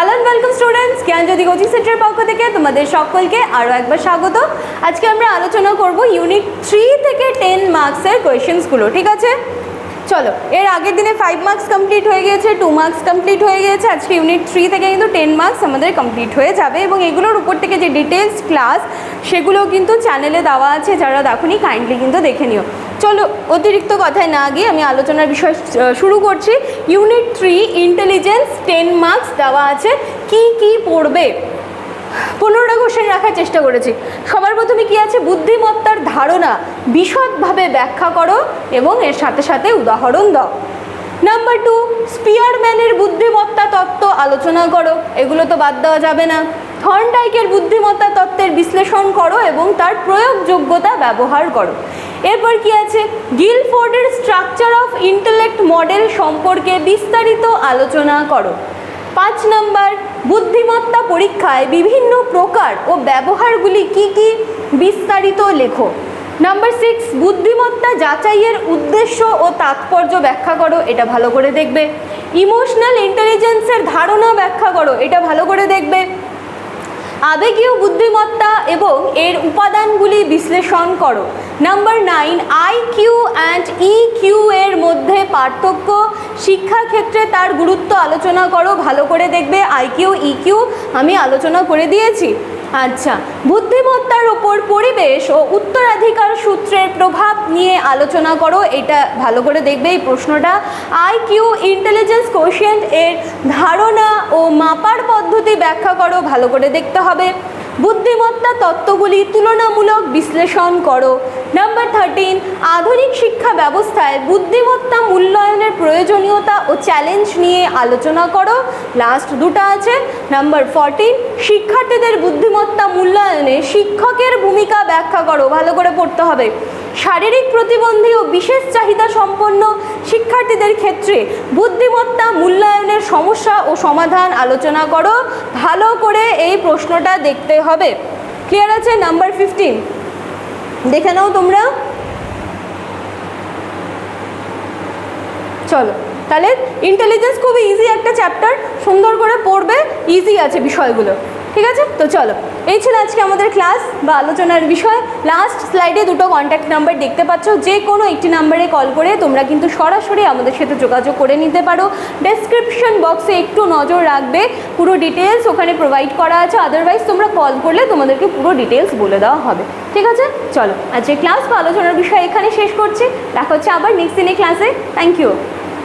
Hello welcome students Gyanjyoti coaching সেন্টারের পক্ষ থেকে তোমাদের সকলকে আরও একবার স্বাগত। আজকে আমরা আলোচনা করব ইউনিট থ্রি থেকে টেন মার্কসের কোয়েশ্চেন্সগুলো ঠিক আছে? চলো, এর আগের দিনে ফাইভ মার্কস কমপ্লিট হয়ে গিয়েছে টু মার্কস কমপ্লিট হয়ে গিয়েছে। আজকে ইউনিট থ্রি থেকে কিন্তু টেন মার্কস আমাদের কমপ্লিট হয়ে যাবে এবং এগুলোর উপর থেকে যে ডিটেলস ক্লাস সেগুলো কিন্তু চ্যানেলে দেওয়া আছে। যারা দেখুনি কাইন্ডলি কিন্তু দেখে নিও। চলো, অতিরিক্ত কথায় না গিয়ে আমি আলোচনার বিষয় শুরু করছি। Unit three intelligence ten marks দেওয়া আছে। কি কি পড়বে? পনেরোটা কোশ্চেন রাখার চেষ্টা করেছি। সবার প্রথমে কি আছে? বুদ্ধিমত্তার ধারণা। বিশদভাবে ব্যাখ্যা করো এবং এর সাথে সাথে উদাহরণ দাও। নাম্বার টু স্পিয়ারম্যানের বুদ্ধিমত্তা তত্ত্ব আলোচনা করো। এগুলো তো বাদ দেওয়া যাবে না। থর্নডাইকের বুদ্ধিমত্তা তত্ত্বের বিশ্লেষণ করো এবং তার প্রয়োগযোগ্যতা ব্যবহার করো। এরপর কি আছে? গিলফোর্ডের স্ট্রাকচার অফ ইন্টেলেক্ট মডেল সম্পর্কে বিস্তারিত আলোচনা করো। পাঁচ নম্বর, বুদ্ধিমত্তা পরীক্ষায় বিভিন্ন প্রকার ও ব্যবহারগুলি কি কি? বিস্তারিত লেখো। নাম্বার সিক্স বুদ্ধিমত্তা যাচাইয়ের উদ্দেশ্য ও তাৎপর্য ব্যাখ্যা করো, এটা ভালো করে দেখবে। ইমোশনাল ইন্টেলিজেন্সের ধারণা ব্যাখ্যা করো, এটা ভালো করে দেখবে। আবেগীয় বুদ্ধিমত্তা এবং এর উপাদানগুলি বিশ্লেষণ করো। Number nine I Q and E Q এর মধ্যে পার্থক্য। শিক্ষাক্ষেত্রে তার গুরুত্ব আলোচনা করো, ভালো করে দেখবে। আই কিউ ই কিউ আমি আলোচনা করে দিয়েছি। আচ্ছা বুদ্ধিমত্তার ওপর পরিবেশ ও উত্তরাধিকার সূত্রের প্রভাব নিয়ে আলোচনা করো, এটা ভালো করে দেখবে এই প্রশ্নটা। আই কিউ ইন্টেলিজেন্স কোশিয়েন্ট এর ধারণা ও পদ্ধতি ব্যাখ্যা করো, ভালো করে দেখতে হবে। বুদ্ধিমত্তা তত্ত্বগুলি তুলনামূলক বিশ্লেষণ করো। নাম্বার থার্টিন আধুনিক শিক্ষা ব্যবস্থায় বুদ্ধিমত্তা মূল্যায়নের প্রয়োজনীয়তা ও চ্যালেঞ্জ নিয়ে আলোচনা করো। লাস্ট দুটো আছে। নাম্বার ফোরটিন শিক্ষার্থীদের বুদ্ধিমত্তা মূল্যায়নে শিক্ষকের ভূমিকা ব্যাখ্যা করো, ভালো করে পড়তে হবে। শারীরিক প্রতিবন্ধী ও বিশেষ চাহিদা সম্পন্ন শিক্ষার্থীদের ক্ষেত্রে বুদ্ধিমত্তা মূল্যায়নের সমস্যা ও সমাধান আলোচনা করো। ভালো করে এই প্রশ্নটা দেখতে হবে। ক্লিয়ার আছে? নাম্বার ফিফটিন দেখে নাও তোমরা। চলো, তাহলে ইন্টেলিজেন্স খুব ইজি একটা চ্যাপ্টার সুন্দর করে পড়বে ইজি আছে বিষয়গুলো। ঠিক আছে? তো চলো। এই ছিল আজকে আমাদের ক্লাস বা আলোচনার বিষয়। লাস্ট স্লাইডে দুটো কন্ট্যাক্ট নাম্বার দেখতে পাচ্ছ। যে কোনো একটি নাম্বারে কল করে তোমরা কিন্তু সরাসরি আমাদের সাথে যোগাযোগ করে নিতে পারো। ডেসক্রিপশন বক্সে একটু নজর রাখবে। পুরো ডিটেলস ওখানে প্রোভাইড করা আছে। আদারওয়াইজ তোমরা কল করলে তোমাদেরকে পুরো ডিটেলস বলে দেওয়া হবে। ঠিক আছে? চলো আজকে ক্লাস বা আলোচনার বিষয় এখানে শেষ করছি। দেখা হচ্ছে আবার নেক্সট দিনে ক্লাসে থ্যাংক ইউ